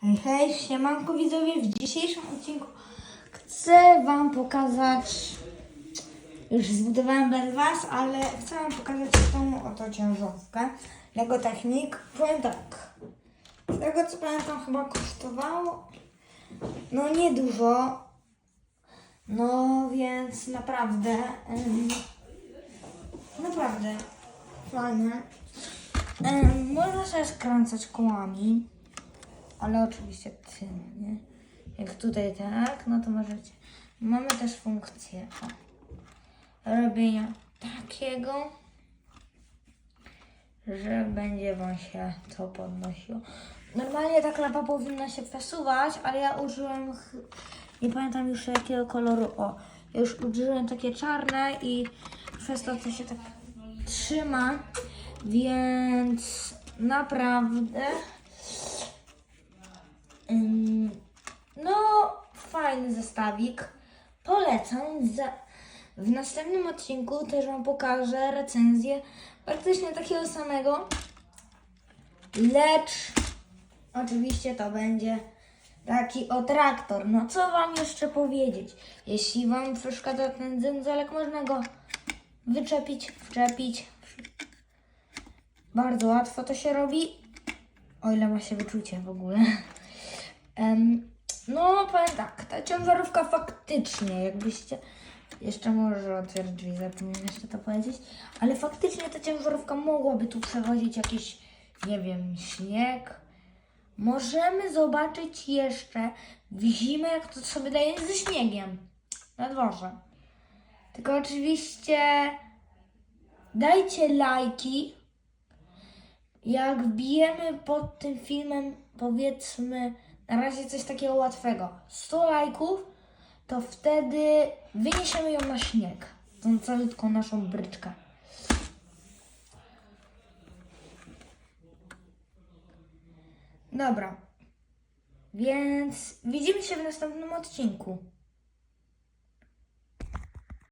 Hej, hej, siemanko widzowie, w dzisiejszym odcinku chcę wam pokazać, już zbudowałem bez was, ale chcę wam pokazać tą oto ciężarówkę Lego Technik. Powiem tak, z tego co pamiętam chyba kosztowało, no niedużo, no więc naprawdę, naprawdę fajne. Można sobie skręcać kołami. Ale oczywiście tym, nie? Jak tutaj tak, no to możecie. Mamy też funkcję o, robienia takiego, że będzie wam się to podnosiło. Normalnie ta klapa powinna się przesuwać, ale ja użyłem, nie pamiętam już jakiego koloru, o, ja już użyłem takie czarne i przez to to się tak trzyma, więc naprawdę No, fajny zestawik. Polecam. W następnym odcinku też Wam pokażę recenzję praktycznie takiego samego. Lecz oczywiście to będzie taki o traktor. No co Wam jeszcze powiedzieć? Jeśli Wam przeszkadza ten dzędzelek, można go wyczepić, wczepić. Bardzo łatwo to się robi. O ile ma się wyczucie w ogóle. No, powiem tak, ta ciężarówka faktycznie, jakbyście. Jeszcze może otwierać drzwi, zapomniałem jeszcze to powiedzieć. Ale faktycznie ta ciężarówka mogłaby tu przewozić jakiś, nie wiem, śnieg. Możemy zobaczyć jeszcze w zimę, jak to sobie daje ze śniegiem na dworze. Tylko oczywiście dajcie lajki, jak wbijemy pod tym filmem, powiedzmy, na razie coś takiego łatwego, 100 lajków, to wtedy wyniesiemy ją na śnieg. Tą calutką naszą bryczkę. Dobra. Więc widzimy się w następnym odcinku.